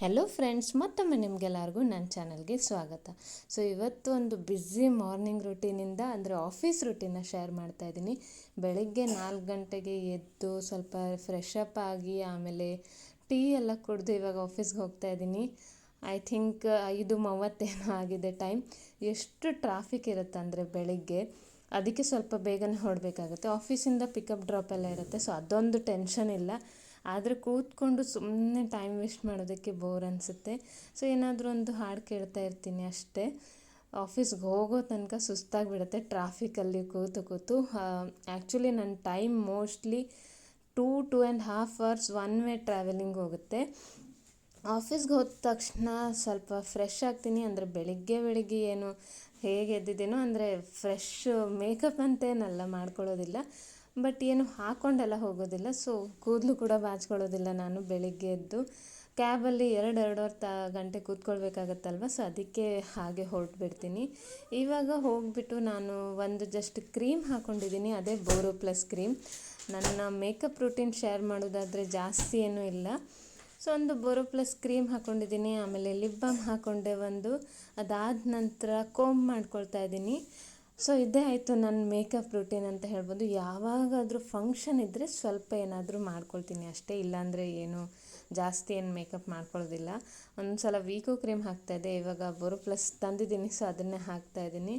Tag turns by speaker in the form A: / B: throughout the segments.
A: Hello friends ಮತ್ತೊಮ್ಮೆ ನಿಮಗೆಲ್ಲರಿಗೂ ನನ್ನ ಚಾನಲ್ಗೆ ಸ್ವಾಗತ. ಸೊ ಇವತ್ತು ಒಂದು ಬ್ಯುಸಿ ಮಾರ್ನಿಂಗ್ ರುಟೀನಿಂದ ಅಂದರೆ ಆಫೀಸ್ ರುಟೀನ ಶೇರ್ ಮಾಡ್ತಾ ಇದ್ದೀನಿ. ಬೆಳಗ್ಗೆ ನಾಲ್ಕು ಗಂಟೆಗೆ ಎದ್ದು ಸ್ವಲ್ಪ ಫ್ರೆಶ್ ಅಪ್ ಆಗಿ, ಆಮೇಲೆ ಟೀ ಎಲ್ಲ ಕುಡಿದು ಇವಾಗ ಆಫೀಸ್ಗೆ ಹೋಗ್ತಾ ಇದ್ದೀನಿ. ಐ ಥಿಂಕ್ ಐದು ಮೂವತ್ತೇನೋ ಆಗಿದೆ ಟೈಮ್ ಎಷ್ಟು ಟ್ರಾಫಿಕ್ ಇರುತ್ತೆ ಅಂದರೆ ಬೆಳಿಗ್ಗೆ, ಅದಕ್ಕೆ ಸ್ವಲ್ಪ ಬೇಗನೆ ಹೊರಡಬೇಕಾಗುತ್ತೆ ಆಫೀಸಿಂದ ಪಿಕಪ್ ಡ್ರಾಪ್ ಎಲ್ಲ ಇರುತ್ತೆ ಸೊ ಅದೊಂದು ಟೆನ್ಷನ್ ಇಲ್ಲ. ಆದರೆ ಕೂತ್ಕೊಂಡು ಸುಮ್ಮನೆ ಟೈಮ್ ವೇಸ್ಟ್ ಮಾಡೋದಕ್ಕೆ ಬೋರ್ ಅನಿಸುತ್ತೆ. ಸೊ ಏನಾದರೂ ಒಂದು ಹಾಡು ಕೇಳ್ತಾ ಇರ್ತೀನಿ ಅಷ್ಟೇ. ಆಫೀಸ್ಗೆ ಹೋಗೋ ತನಕ ಸುಸ್ತಾಗಿಬಿಡುತ್ತೆ. ಟ್ರಾಫಿಕಲ್ಲಿ ಕೂತು ಕೂತು. ಆ್ಯಕ್ಚುಲಿ ನನ್ನ time mostly two two and half hours one way travelling ಹೋಗುತ್ತೆ. ಆಫೀಸ್ಗೆ ಹೋದ ತಕ್ಷಣ ಸ್ವಲ್ಪ ಫ್ರೆಶ್ ಆಗ್ತೀನಿ. ಅಂದರೆ ಬೆಳಿಗ್ಗೆ ಬೆಳಿಗ್ಗೆ ಏನು ಹೇಗೆ ಎದ್ದಿದ್ದೀನೋ, ಅಂದರೆ ಫ್ರೆಶ್ ಮೇಕಪ್ ಅಂತೇನಲ್ಲ ಮಾಡ್ಕೊಳ್ಳೋದಿಲ್ಲ. ಬಟ್ ಏನು ಹಾಕ್ಕೊಂಡೆಲ್ಲ ಹೋಗೋದಿಲ್ಲ. ಸೊ ಕೂದಲು ಕೂಡ ಬಾಚ್ಕೊಳ್ಳೋದಿಲ್ಲ ನಾನು ಬೆಳಿಗ್ಗೆ ಎದ್ದು. ಕ್ಯಾಬಲ್ಲಿ ಎರಡು ಎರಡೂವರೆ ತ ಗಂಟೆ ಕೂತ್ಕೊಳ್ಬೇಕಾಗತ್ತಲ್ವ? ಸೊ ಅದಕ್ಕೆ ಹಾಗೆ ಹೊರಟ್ಬಿಡ್ತೀನಿ. ಇವಾಗ ಹೋಗಿಬಿಟ್ಟು ನಾನು ಒಂದು ಜಸ್ಟ್ ಕ್ರೀಮ್ ಹಾಕ್ಕೊಂಡಿದ್ದೀನಿ ಅದೇ ಬೋರೋ ಪ್ಲಸ್ ಕ್ರೀಮ್. ನನ್ನ ಮೇಕಪ್ ರೂಟೀನ್ ಶೇರ್ ಮಾಡೋದಾದರೆ ಜಾಸ್ತಿ ಏನೂ ಇಲ್ಲ. ಸೊ ಒಂದು ಬೋರೋ ಪ್ಲಸ್ ಕ್ರೀಮ್ ಹಾಕ್ಕೊಂಡಿದ್ದೀನಿ ಆಮೇಲೆ ಲಿಪ್ ಬಾಮ್ ಹಾಕ್ಕೊಂಡೆ ಒಂದು. ಅದಾದ ನಂತರ ಕೋಮ್ ಮಾಡ್ಕೊಳ್ತಾ ಇದ್ದೀನಿ. ಸೊ ಇದೇ ಆಯಿತು ನನ್ನ ಮೇಕಪ್ ರೂಟೀನ್ ಅಂತ ಹೇಳ್ಬೋದು. ಯಾವಾಗಾದರೂ ಫಂಕ್ಷನ್ ಇದ್ದರೆ ಸ್ವಲ್ಪ ಏನಾದರೂ ಮಾಡ್ಕೊಳ್ತೀನಿ. ಅಷ್ಟೇ ಇಲ್ಲಾಂದರೆ ಏನು ಜಾಸ್ತಿ ಏನು ಮೇಕಪ್ ಮಾಡ್ಕೊಳ್ಳೋದಿಲ್ಲ. ಒಂದು ಸಲ ವೀಕೋ ಕ್ರೀಮ್ ಹಾಕ್ತಾಯಿದ್ದೆ ಇವಾಗ ಬೋರೋ ಪ್ಲಸ್ ತಂದಿದ್ದೀನಿ. ಸೊ ಅದನ್ನೇ ಹಾಕ್ತಾಯಿದ್ದೀನಿ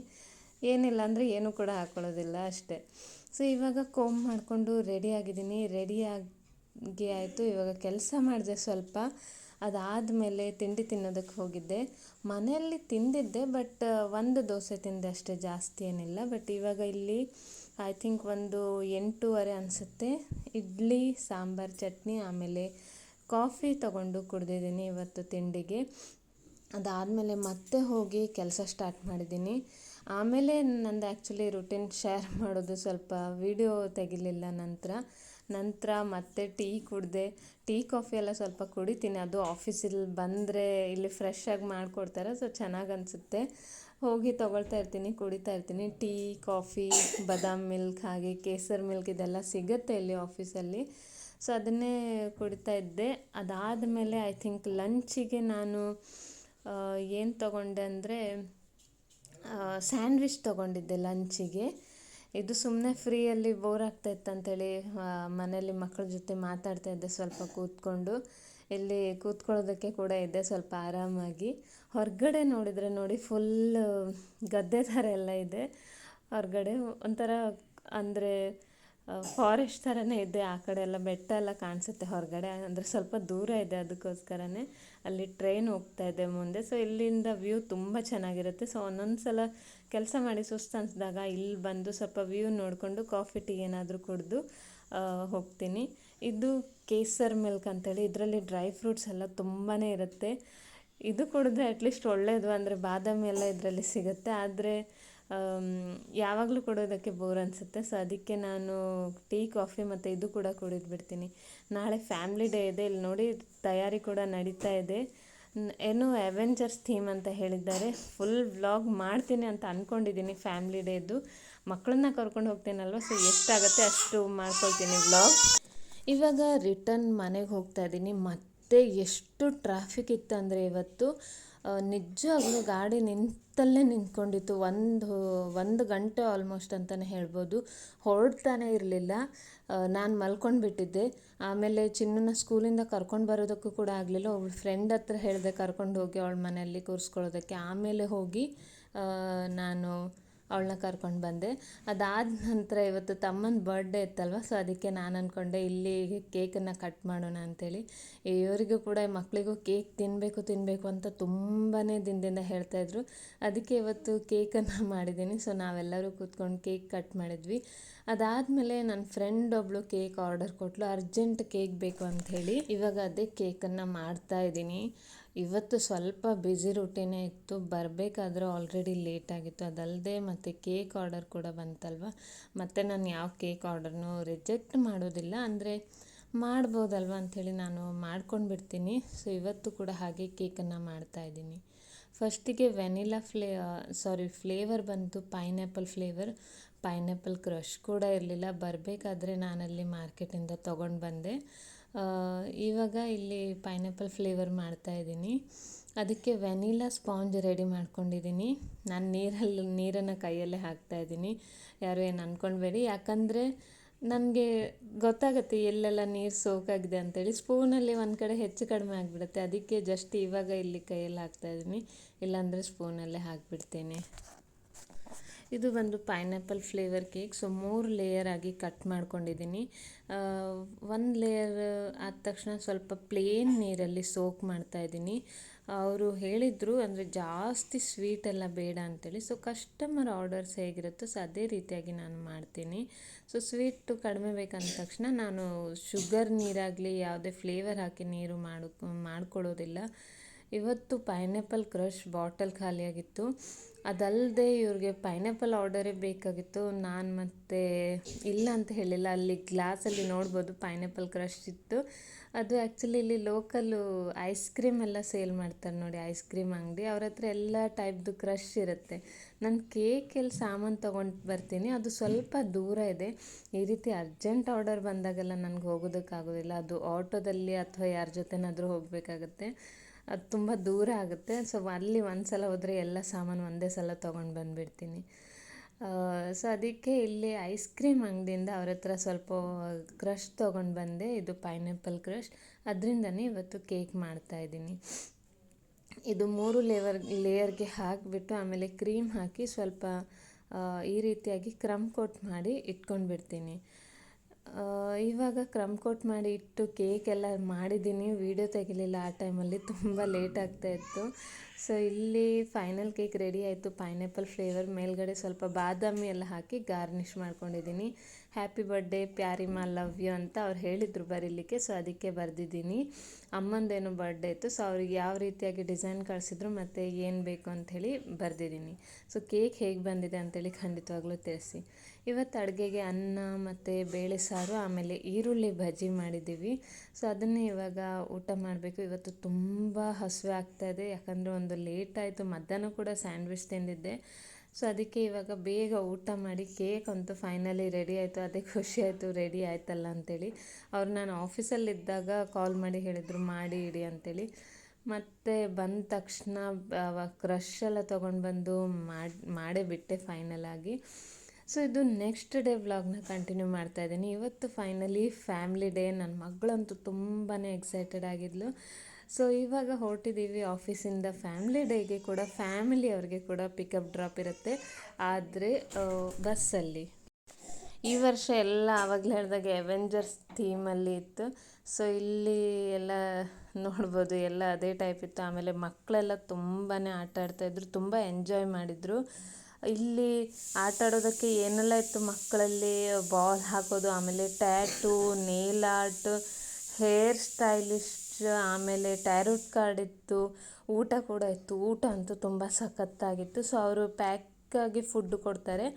A: ಏನಿಲ್ಲ ಅಂದರೆ ಏನೂ ಕೂಡ ಹಾಕ್ಕೊಳ್ಳೋದಿಲ್ಲ ಅಷ್ಟೇ. ಸೊ ಇವಾಗ ಕೋಮ್ ಮಾಡಿಕೊಂಡು ರೆಡಿ ಆಗಿದ್ದೀನಿ. ರೆಡಿಯಾಗಿ ಆಯಿತು. ಇವಾಗ ಕೆಲಸ ಮಾಡಿದೆ ಸ್ವಲ್ಪ. ಅದಾದಮೇಲೆ ತಿಂಡಿ ತಿನ್ನೋದಕ್ಕೆ ಹೋಗಿದ್ದೆ. ಮನೆಯಲ್ಲಿ ತಿಂದಿದ್ದೆ, ಬಟ್ ಒಂದು ದೋಸೆ ತಿಂದೆ ಅಷ್ಟೇ ಜಾಸ್ತಿ ಏನಿಲ್ಲ. ಬಟ್, ಇವಾಗ ಇಲ್ಲಿ, ಐ ಥಿಂಕ್ ಒಂದು ಎಂಟೂವರೆ ಅನಿಸುತ್ತೆ. ಇಡ್ಲಿ, ಸಾಂಬಾರು, ಚಟ್ನಿ, ಆಮೇಲೆ ಕಾಫಿ ತಗೊಂಡು ಕುಡ್ದಿದ್ದೀನಿ ಇವತ್ತು ತಿಂಡಿಗೆ. ಅದಾದಮೇಲೆ ಮತ್ತೆ ಹೋಗಿ ಕೆಲಸ ಸ್ಟಾರ್ಟ್ ಮಾಡಿದ್ದೀನಿ. ಆಮೇಲೆ ನಂದು ಆ್ಯಕ್ಚುಲಿ ರುಟೀನ್ ಶೇರ್ ಮಾಡೋದು ಸ್ವಲ್ಪ ವೀಡಿಯೋ ತೆಗಿಲಿಲ್ಲ ನಂತರ. ನಂತರ ಮತ್ತೆ ಟೀ ಕುಡಿದೆ, ಟೀ, ಕಾಫಿ ಎಲ್ಲ ಸ್ವಲ್ಪ ಕುಡಿತೀನಿ. ಅದು ಆಫೀಸಲ್ಲಿ ಬಂದರೆ ಇಲ್ಲಿ ಫ್ರೆಶ್ ಆಗಿ ಮಾಡಿಕೊಡ್ತಾರೆ ಸೊ ಚೆನ್ನಾಗಿ ಅನಿಸುತ್ತೆ. ಹೋಗಿ ತೊಗೊಳ್ತಾ ಇರ್ತೀನಿ, ಕುಡಿತಾ ಇರ್ತೀನಿ. ಟೀ, ಕಾಫಿ, ಬಾದಾಮ್ ಮಿಲ್ಕ್ ಹಾಗೆ ಕೇಸರ್ ಮಿಲ್ಕ್ ಇದೆಲ್ಲ ಸಿಗುತ್ತೆ ಇಲ್ಲಿ ಆಫೀಸಲ್ಲಿ. ಸೊ ಅದನ್ನೇ ಕುಡಿತಾ ಇದ್ದೆ. ಅದಾದ ಮೇಲೆ ಐ ಥಿಂಕ್ ಲಂಚಿಗೆ ನಾನು ಏನು ತಗೊಂಡೆ ಅಂದರೆ ಸ್ಯಾಂಡ್ವಿಚ್ ತೊಗೊಂಡಿದ್ದೆ ಲಂಚಿಗೆ ಇದು ಸುಮ್ಮನೆ ಫ್ರೀಯಲ್ಲಿ ಬೋರ್ ಆಗ್ತಾಯಿತ್ತು ಅಂತೇಳಿ ಮನೇಲಿ ಮಕ್ಕಳ ಜೊತೆ ಮಾತಾಡ್ತಾ ಇದ್ದೆ ಸ್ವಲ್ಪ ಕೂತ್ಕೊಂಡು. ಇಲ್ಲಿ ಕೂತ್ಕೊಳ್ಳೋದಕ್ಕೆ ಕೂಡ ಇದೆ ಸ್ವಲ್ಪ ಆರಾಮಾಗಿ. ಹೊರಗಡೆ ನೋಡಿದರೆ ನೋಡಿ ಫುಲ್ ಗದ್ದೆ ಥರ ಎಲ್ಲ ಇದೆ. ಹೊರಗಡೆ ಒಂಥರ ಅಂದರೆ ಫಾರೆಸ್ಟ್ ಥರನೇ ಇದೆ, ಆ ಕಡೆ ಎಲ್ಲ ಬೆಟ್ಟ ಎಲ್ಲ ಕಾಣಿಸುತ್ತೆ ಹೊರಗಡೆ. ಅಂದರೆ ಸ್ವಲ್ಪ ದೂರ ಇದೆ ಅದಕ್ಕೋಸ್ಕರನೇ ಅಲ್ಲಿ ಟ್ರೈನ್ ಹೋಗ್ತಾ ಇದೆ ಮುಂದೆ. ಸೊ ಇಲ್ಲಿಂದ ವ್ಯೂ ತುಂಬ ಚೆನ್ನಾಗಿರುತ್ತೆ. ಸೊ ಒಂದೊಂದು ಸಲ ಕೆಲಸ ಮಾಡಿ ಸುಸ್ತು ಅನಿಸಿದಾಗ ಇಲ್ಲಿ ಬಂದು ಸ್ವಲ್ಪ ವ್ಯೂ ನೋಡಿಕೊಂಡು ಕಾಫಿ ಟೀ ಏನಾದರೂ ಕುಡಿದು ಹೋಗ್ತೀನಿ. ಇದು ಕೇಸರ್ ಮಿಲ್ಕ್ ಅಂತೇಳಿ, ಇದರಲ್ಲಿ ಡ್ರೈ ಫ್ರೂಟ್ಸ್ ಎಲ್ಲ ತುಂಬಾ ಇರುತ್ತೆ. ಇದು ಕುಡಿದ್ರೆ ಅಟ್ಲೀಸ್ಟ್ ಒಳ್ಳೆಯದು ಅಂದರೆ ಬಾದಾಮಿ ಎಲ್ಲ ಇದರಲ್ಲಿ ಸಿಗುತ್ತೆ. ಆದರೆ ಯಾವಾಗಲೂ ಕೊಡೋದಕ್ಕೆ ಬೋರ್ ಅನಿಸುತ್ತೆ. ಸೊ ಅದಕ್ಕೆ ನಾನು ಟೀ ಕಾಫಿ ಮತ್ತು ಇದು ಕೂಡ ಕುಡಿದು ಬಿಡ್ತೀನಿ ನಾಳೆ ಫ್ಯಾಮ್ಲಿ ಡೇ ಇದೆ. ಇಲ್ಲಿ ನೋಡಿ, ತಯಾರಿ ಕೂಡ ನಡೀತಾ ಇದೆ. ಏನು ಅವೆಂಜರ್ಸ್ ಥೀಮ್ ಅಂತ ಹೇಳಿದ್ದಾರೆ. ಫುಲ್ ವ್ಲಾಗ್ ಮಾಡ್ತೀನಿ ಅಂತ ಅಂದ್ಕೊಂಡಿದ್ದೀನಿ ಫ್ಯಾಮ್ಲಿ ಡೇದು ಮಕ್ಕಳನ್ನ ಕರ್ಕೊಂಡು ಹೋಗ್ತೀನಲ್ವ? ಸೊ ಎಷ್ಟಾಗುತ್ತೆ ಅಷ್ಟು ಮಾಡ್ಕೊಳ್ತೀನಿ ವ್ಲಾಗ್ ಇವಾಗ ರಿಟರ್ನ್ ಮನೆಗೆ ಹೋಗ್ತಾ ಇದ್ದೀನಿ ಮತ್ತೆ ಎಷ್ಟು ಟ್ರಾಫಿಕ್ ಇತ್ತು ಅಂದರೆ ಇವತ್ತು? ನಿಜವಾಗ್ಲೂ ಗಾಡಿ ನಿಂತಲ್ಲೇ ನಿಂತ್ಕೊಂಡಿತ್ತು. ಒಂದು ಒಂದು ಗಂಟೆ ಆಲ್ಮೋಸ್ಟ್ ಅಂತಲೇ ಹೇಳ್ಬೋದು. ಹೊರಡ್ತಾನೆ ಇರಲಿಲ್ಲ. ನಾನು ಮಲ್ಕೊಂಡು ಬಿಟ್ಟಿದ್ದೆ ಆಮೇಲೆ ಚಿನ್ನನ ಸ್ಕೂಲಿಂದ ಕರ್ಕೊಂಡು ಬರೋದಕ್ಕೂ ಕೂಡ ಆಗಲಿಲ್ಲ. ಒಬ್ಳು ಫ್ರೆಂಡ್ ಹತ್ರ ಹೇಳಿದೆ ಕರ್ಕೊಂಡು ಹೋಗಿ ಅವಳ ಮನೆಯಲ್ಲಿ ಕೂರಿಸ್ಕೊಳ್ಳೋದಕ್ಕೆ. ಆಮೇಲೆ ಹೋಗಿ ನಾನು ಅವಳನ್ನ ಕರ್ಕೊಂಡು ಬಂದೆ. ಅದಾದ ನಂತರ ಇವತ್ತು ತಮ್ಮನ ಬರ್ಡೇ ಇತ್ತಲ್ವ ಸೊ ಅದಕ್ಕೆ ನಾನು ಅಂದ್ಕೊಂಡೆ ಇಲ್ಲಿ ಕೇಕನ್ನು ಕಟ್ ಮಾಡೋಣ ಅಂಥೇಳಿ ಇವರಿಗೂ ಕೂಡ ಮಕ್ಕಳಿಗೂ ಕೇಕ್ ತಿನ್ನಬೇಕು ತಿನ್ನಬೇಕು ಅಂತ ತುಂಬಾ ದಿನದಿಂದ ಹೇಳ್ತಾಯಿದ್ರು ಅದಕ್ಕೆ ಇವತ್ತು ಕೇಕನ್ನು ಮಾಡಿದ್ದೀನಿ. ಸೊ ನಾವೆಲ್ಲರೂ ಕೂತ್ಕೊಂಡು ಕೇಕ್ ಕಟ್ ಮಾಡಿದ್ವಿ. ಅದಾದಮೇಲೆ ನನ್ನ ಫ್ರೆಂಡ್ ಒಬ್ಳು ಕೇಕ್ ಆರ್ಡರ್ ಕೊಟ್ಲು. ಅರ್ಜೆಂಟ್ ಕೇಕ್ ಬೇಕು ಅಂಥೇಳಿ ಇವಾಗ ಅದೇ ಕೇಕನ್ನು ಮಾಡ್ತಾ ಇದ್ದೀನಿ. ಇವತ್ತು ಸ್ವಲ್ಪ ಬ್ಯುಸಿ ರೂಟೀನೇ ಇತ್ತು. ಬರಬೇಕಾದ್ರೆ ಆಲ್ರೆಡಿ ಲೇಟ್ ಆಗಿತ್ತು. ಅದಲ್ಲದೆ ಮತ್ತು ಕೇಕ್ ಆರ್ಡರ್ ಕೂಡ ಬಂತಲ್ವ? ಮತ್ತು ನಾನು ಯಾವ ಕೇಕ್ ಆರ್ಡರ್ನೂ ರಿಜೆಕ್ಟ್ ಮಾಡೋದಿಲ್ಲ. ಅಂದರೆ ಮಾಡ್ಬೋದಲ್ವ ಅಂಥೇಳಿ ನಾನು ಮಾಡ್ಕೊಂಡು ಬಿಡ್ತೀನಿ ಸೊ ಇವತ್ತು ಕೂಡ ಹಾಗೆ ಕೇಕನ್ನು ಮಾಡ್ತಾಯಿದ್ದೀನಿ ಫಸ್ಟಿಗೆ ವೆನಿಲಾ ಫ್ಲೇ ಸಾರಿ ಫ್ಲೇವರ್ ಬಂತು. ಪೈನಾಪಲ್ ಫ್ಲೇವರ್ ಪೈನಾಪಲ್ ಕ್ರಷ್ ಕೂಡ ಇರಲಿಲ್ಲ. ಬರಬೇಕಾದ್ರೆ ನಾನಲ್ಲಿ ಮಾರ್ಕೆಟಿಂದ ತೊಗೊಂಡು ಬಂದೆ. ಇವಾಗ ಇಲ್ಲಿ ಪೈನಾಪಲ್ ಫ್ಲೇವರ್ ಮಾಡ್ತಾಯಿದ್ದೀನಿ ಅದಕ್ಕೆ ವೆನಿಲಾ ಸ್ಪಾಂಜ್ ರೆಡಿ ಮಾಡ್ಕೊಂಡಿದ್ದೀನಿ. ನಾನು ನೀರಲ್ಲಿ, ನೀರನ್ನು ಕೈಯಲ್ಲೇ ಹಾಕ್ತಾಯಿದ್ದೀನಿ ಯಾರು ಏನು ಅಂದ್ಕೊಳ್ಬೇಡಿ ಯಾಕಂದರೆ ನನಗೆ ಗೊತ್ತಾಗುತ್ತೆ ಎಲ್ಲೆಲ್ಲ ನೀರು ಸೋಕಾಗಿದೆ ಅಂತೇಳಿ. ಸ್ಪೂನಲ್ಲಿ ಒಂದು ಕಡೆ ಹೆಚ್ಚು ಕಡಿಮೆ ಆಗಿಬಿಡುತ್ತೆ. ಅದಕ್ಕೆ ಜಸ್ಟ್ ಇವಾಗ ಇಲ್ಲಿ ಕೈಯಲ್ಲಿ ಹಾಕ್ತಾಯಿದ್ದೀನಿ ಇಲ್ಲಾಂದರೆ ಸ್ಪೂನಲ್ಲೇ ಹಾಕಿಬಿಡ್ತೇನೆ. ಇದು ಬಂದು ಪೈನಾಪಲ್ ಫ್ಲೇವರ್ ಕೇಕ್ ಸೊ ಮೂರು ಲೇಯರ್ ಆಗಿ ಕಟ್ ಮಾಡ್ಕೊಂಡಿದ್ದೀನಿ. ಒಂದು ಲೇಯರ್ ಆದ ತಕ್ಷಣ ಸ್ವಲ್ಪ ಪ್ಲೇನ್ ನೀರಲ್ಲಿ ಸೋಕ್ ಮಾಡ್ತಾ ಇದ್ದೀನಿ. ಅವರು ಹೇಳಿದರು ಅಂದರೆ ಜಾಸ್ತಿ ಸ್ವೀಟ್ ಎಲ್ಲ ಬೇಡ ಅಂತೇಳಿ. ಸೊ ಕಸ್ಟಮರ್ ಆರ್ಡರ್ಸ್ ಹೇಗಿರುತ್ತೋ ಸೊ ಅದೇ ರೀತಿಯಾಗಿ ನಾನು ಮಾಡ್ತೀನಿ. ಸೊ ಸ್ವೀಟು ಕಡಿಮೆ ಬೇಕಂದ ತಕ್ಷಣ ನಾನು ಶುಗರ್ ನೀರಾಗಲಿ, ಯಾವುದೇ ಫ್ಲೇವರ್ ಹಾಕಿ ನೀರು ಮಾಡು, ಮಾಡ್ಕೊಳ್ಳೋದಿಲ್ಲ. ಇವತ್ತು ಪೈನಾಪಲ್ ಕ್ರಷ್ ಬಾಟಲ್ ಖಾಲಿಯಾಗಿತ್ತು. ಅದಲ್ಲದೆ ಇವ್ರಿಗೆ ಪೈನಾಪಲ್ ಆರ್ಡರೇ ಬೇಕಾಗಿತ್ತು. ನಾನು ಮತ್ತೆ ಇಲ್ಲ ಅಂತ ಹೇಳಿಲ್ಲ. ಅಲ್ಲಿ ಗ್ಲಾಸಲ್ಲಿ ನೋಡ್ಬೋದು ಪೈನಾಪಲ್ ಕ್ರಷ್ ಇತ್ತು. ಅದು ಆ್ಯಕ್ಚುಲಿ ಇಲ್ಲಿ ಲೋಕಲ್ಲು ಐಸ್ ಕ್ರೀಮ್ ಎಲ್ಲ ಸೇಲ್ ಮಾಡ್ತಾರೆ ನೋಡಿ ಐಸ್ ಕ್ರೀಮ್ ಅಂಗಡಿ. ಅವ್ರ ಹತ್ರ ಎಲ್ಲ ಟೈಪ್ದು ಕ್ರಷ್ ಇರುತ್ತೆ. ನಾನು ಕೇಕೆಲ್ಲಿ ಸಾಮಾನು ತೊಗೊಂಡು ಬರ್ತೀನಿ. ಅದು ಸ್ವಲ್ಪ ದೂರ ಇದೆ. ಈ ರೀತಿ ಅರ್ಜೆಂಟ್ ಆರ್ಡರ್ ಬಂದಾಗೆಲ್ಲ ನನಗೆ ಹೋಗೋದಕ್ಕಾಗೋದಿಲ್ಲ. ಅದು ಆಟೋದಲ್ಲಿ ಅಥವಾ ಯಾರ ಜೊತೆನಾದರೂ ಹೋಗಬೇಕಾಗತ್ತೆ. ಅದು ತುಂಬ ದೂರ ಆಗುತ್ತೆ. ಸೊ ಅಲ್ಲಿ ಒಂದು ಸಲ ಹೋದರೆ ಎಲ್ಲ ಸಾಮಾನು ಒಂದೇ ಸಲ ತೊಗೊಂಡು ಬಂದುಬಿಡ್ತೀನಿ. ಸೊ ಅದಕ್ಕೆ ಇಲ್ಲಿ ಐಸ್ ಕ್ರೀಮ್ ಅಂಗಡಿಯಿಂದ ಅವ್ರ ಹತ್ರ ಸ್ವಲ್ಪ ಕ್ರಷ್ ತೊಗೊಂಡು ಬಂದೆ. ಇದು ಪೈನಾಪಲ್ ಕ್ರಷ್ ಅದರಿಂದನೇ ಇವತ್ತು ಕೇಕ್ ಮಾಡ್ತಾಯಿದ್ದೀನಿ ಇದು ಮೂರು ಲೇವರ್ ಲೇಯರ್ಗೆ ಹಾಕಿಬಿಟ್ಟು ಆಮೇಲೆ ಕ್ರೀಮ್ ಹಾಕಿ ಸ್ವಲ್ಪ ಈ ರೀತಿಯಾಗಿ ಕ್ರಮ್ ಕೋಟ್ ಮಾಡಿ ಇಟ್ಕೊಂಡು ಬಿಡ್ತೀನಿ ಇವಾಗ ಕ್ರಮ್ ಕೋಟ್ ಮಾಡಿ ಇಟ್ಟು ಕೇಕ್ ಎಲ್ಲ ಮಾಡಿದ್ದೀನಿ. ವೀಡಿಯೋ ತೆಗಿಲಿಲ್ಲ ಆ ಟೈಮಲ್ಲಿ, ತುಂಬ ಲೇಟ್ ಆಗ್ತಾಯಿತ್ತು ಸೊ ಇಲ್ಲಿ ಫೈನಲ್ ಕೇಕ್ ರೆಡಿ ಆಯಿತು. ಪೈನಾಪಲ್ ಫ್ಲೇವರ್ ಮೇಲ್ಗಡೆ ಸ್ವಲ್ಪ ಬಾದಾಮಿ ಎಲ್ಲ ಹಾಕಿ ಗಾರ್ನಿಷ್ ಮಾಡ್ಕೊಂಡಿದ್ದೀನಿ. ಹ್ಯಾಪಿ ಬರ್ಡೇ ಪ್ಯಾರಿಮಾ ಲವ್ ಯು ಅಂತ ಅವ್ರು ಹೇಳಿದರು ಬರೀಲಿಕ್ಕೆ. ಸೊ ಅದಕ್ಕೆ ಬರೆದಿದ್ದೀನಿ. ಅಮ್ಮಂದೇನು ಬರ್ಡೇ ಇತ್ತು. ಸೊ ಅವ್ರಿಗೆ ಯಾವ ರೀತಿಯಾಗಿ ಡಿಸೈನ್ ಕಳಿಸಿದ್ರು ಮತ್ತು ಏನು ಬೇಕು ಅಂಥೇಳಿ ಬರೆದಿದ್ದೀನಿ. ಸೊ ಕೇಕ್ ಹೇಗೆ ಬಂದಿದೆ ಅಂತೇಳಿ ಖಂಡಿತವಾಗ್ಲೂ ತಿಳಿಸಿ. ಇವತ್ತು ಅಡುಗೆಗೆ ಅನ್ನ ಮತ್ತು ಬೇಳೆ ಸಾರು, ಆಮೇಲೆ ಈರುಳ್ಳಿ ಬಜ್ಜಿ ಮಾಡಿದ್ದೀವಿ. ಸೊ ಅದನ್ನೇ ಇವಾಗ ಊಟ ಮಾಡಬೇಕು. ಇವತ್ತು ತುಂಬ ಹಸಿವೆ ಆಗ್ತಾಯಿದೆ ಯಾಕಂದರೆ ಒಂದು ಲೇಟ್ ಆಯಿತು. ಮಧ್ಯಾಹ್ನ ಕೂಡ ಸ್ಯಾಂಡ್ವಿಚ್ ತಿಂದಿದ್ದೆ. ಸೊ ಅದಕ್ಕೆ ಇವಾಗ ಬೇಗ ಊಟ ಮಾಡಿ ಕೇಕ್ ಅಂತೂ ಫೈನಲಿ ರೆಡಿ ಆಯಿತು. ಅದೇ ಖುಷಿ ಆಯಿತು ರೆಡಿ ಆಯ್ತಲ್ಲ ಅಂತೇಳಿ. ಅವ್ರು ನಾನು ಆಫೀಸಲ್ಲಿದ್ದಾಗ ಕಾಲ್ ಮಾಡಿ ಹೇಳಿದರು, ಮಾಡಿ ಇಡಿ ಅಂತೇಳಿ. ಮತ್ತು ಬಂದ ತಕ್ಷಣ ಕ್ರಷ್ ಎಲ್ಲ ತೊಗೊಂಡು ಬಂದು ಮಾಡಿ, ಮಾಡೇ ಬಿಟ್ಟೆ ಫೈನಲ್ ಆಗಿ. ಸೊ ಇದು ನೆಕ್ಸ್ಟ್ ಡೇ ವ್ಲಾಗ್ನ ಕಂಟಿನ್ಯೂ ಮಾಡ್ತಾ ಇದ್ದೀನಿ. ಇವತ್ತು ಫೈನಲಿ ಫ್ಯಾಮ್ಲಿ ಡೇ ನನ್ನ ಮಗಳಂತೂ ತುಂಬಾ ಎಕ್ಸೈಟೆಡ್ ಆಗಿದ್ಲು. ಸೊ ಇವಾಗ ಹೊರಟಿದ್ದೀವಿ ಆಫೀಸಿಂದ ಫ್ಯಾಮ್ಲಿ ಡೇಗೆ ಕೂಡ ಫ್ಯಾಮಿಲಿ ಅವ್ರಿಗೆ ಕೂಡ ಪಿಕಪ್ ಡ್ರಾಪ್ ಇರುತ್ತೆ. ಆದರೆ ಬಸ್ಸಲ್ಲಿ. ಈ ವರ್ಷ ಎಲ್ಲ ಆವಾಗಲೇ ಹೇಳಿದಾಗ ಅವೆಂಜರ್ಸ್ ಥೀಮಲ್ಲಿ ಇತ್ತು. ಸೊ ಇಲ್ಲಿ ಎಲ್ಲ ನೋಡ್ಬೋದು, ಎಲ್ಲ ಅದೇ ಟೈಪ್ ಇತ್ತು. ಆಮೇಲೆ ಮಕ್ಕಳೆಲ್ಲ ತುಂಬಾ ಆಟ ಆಡ್ತಾಯಿದ್ರು ತುಂಬ ಎಂಜಾಯ್ ಮಾಡಿದರು. ಇಲ್ಲಿ ಆಟ ಆಡೋದಕ್ಕೆ ಏನೆಲ್ಲ ಇತ್ತು ಮಕ್ಕಳಲ್ಲಿ? ಬಾಲ್ ಹಾಕೋದು, ಆಮೇಲೆ tattoo nail art hair stylish ಆಮೇಲೆ ಟ್ಯಾರೋಟ್ ಕಾರ್ಡ್ ಇತ್ತು, ಊಟ ಕೂಡ ಇತ್ತು. ಊಟ ಅಂತೂ ತುಂಬ ಸಖತ್ತಾಗಿತ್ತು. ಸೊ ಅವರು ಪ್ಯಾಕಾಗಿ ಫುಡ್ ಕೊಡ್ತಾರೆ.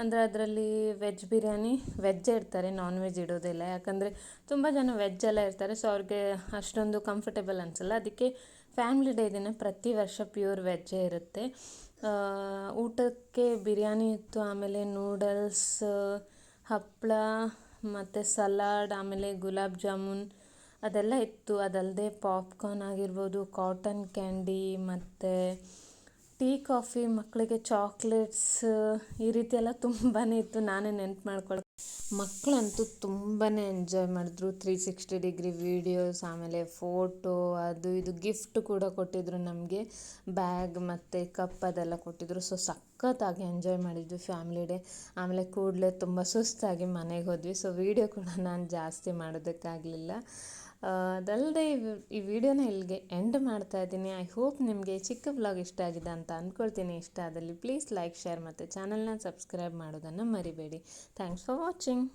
A: ಅಂದರೆ ಅದರಲ್ಲಿ ವೆಜ್ ಬಿರಿಯಾನಿ ವೆಜ್ಜೇ ಇರ್ತಾರೆ ನಾನ್ ವೆಜ್ ಇಡೋದಿಲ್ಲ. ಯಾಕಂದರೆ ತುಂಬ ಜನ ವೆಜ್ ಎಲ್ಲ ಇರ್ತಾರೆ. ಸೊ ಅವ್ರಿಗೆ ಅಷ್ಟೊಂದು ಕಂಫರ್ಟೇಬಲ್ ಅನಿಸಲ್ಲ. ಅದಕ್ಕೆ ಫ್ಯಾಮ್ಲಿ ಡೇ ದಿನ ಪ್ರತಿ ವರ್ಷ ಪ್ಯೂರ್ ವೆಜ್ಜೇ ಇರುತ್ತೆ. ಊಟಕ್ಕೆ ಬಿರಿಯಾನಿ ಇತ್ತು, ಆಮೇಲೆ ನೂಡಲ್ಸ್ ಹಪ್ಪಳ ಮತ್ತು ಸಲಾಡ್ ಆಮೇಲೆ ಗುಲಾಬ್ ಜಾಮೂನ್ ಅದೆಲ್ಲ ಇತ್ತು. ಅದಲ್ಲದೆ ಪಾಪ್ಕಾರ್ನ್ ಆಗಿರ್ಬೋದು, ಕಾಟನ್ ಕ್ಯಾಂಡಿ ಮತ್ತು ಟೀ, ಕಾಫಿ ಮಕ್ಕಳಿಗೆ ಚಾಕ್ಲೇಟ್ಸ್ ಈ ರೀತಿ ಎಲ್ಲ ತುಂಬಾ ಇತ್ತು. ನಾನೇ ನೆನ್ಪು ಮಾಡ್ಕೊಳ್ ಮಕ್ಕಳಂತೂ ತುಂಬಾ ಎಂಜಾಯ್ ಮಾಡಿದ್ರು. ತ್ರೀ ಸಿಕ್ಸ್ಟಿ ಡಿಗ್ರಿ ವೀಡಿಯೋಸ್, ಆಮೇಲೆ ಫೋಟೋ, ಅದು ಇದು ಗಿಫ್ಟ್ ಕೂಡ ಕೊಟ್ಟಿದ್ರು ನಮಗೆ. ಬ್ಯಾಗ್ ಮತ್ತು ಕಪ್ ಅದೆಲ್ಲ ಕೊಟ್ಟಿದ್ರು. ಸೊ ಸಖತ್ತಾಗಿ ಎಂಜಾಯ್ ಮಾಡಿದ್ವಿ ಫ್ಯಾಮಿಲಿ ಡೇ. ಆಮೇಲೆ ಕೂಡಲೇ ತುಂಬ ಸುಸ್ತಾಗಿ ಮನೆಗೆ ಹೋದ್ವಿ. ಸೊ ವೀಡಿಯೋ ಕೂಡ ನಾನು ಜಾಸ್ತಿ ಮಾಡೋದಕ್ಕಾಗಲಿಲ್ಲ. ಅದಲ್ಲದೆ ಈ ವಿಡಿಯೋನ ಇಲ್ಲಿಗೆ ಎಂಡ್ ಮಾಡ್ತಾ ಇದ್ದೀನಿ. ಐ ಹೋಪ್ ನಿಮಗೆ ಚಿಕ್ಕ ಬ್ಲಾಗ್ ಇಷ್ಟ ಆಗಿದೆ ಅಂತ ಅಂದ್ಕೊಳ್ತೀನಿ ಇಷ್ಟ ಆದಲ್ಲಿ ಪ್ಲೀಸ್ ಲೈಕ್ ಶೇರ್ ಮತ್ತು ಚಾನಲ್ನ ಸಬ್ಸ್ಕ್ರೈಬ್ ಮಾಡೋದನ್ನು ಮರಿಬೇಡಿ. Thanks for watching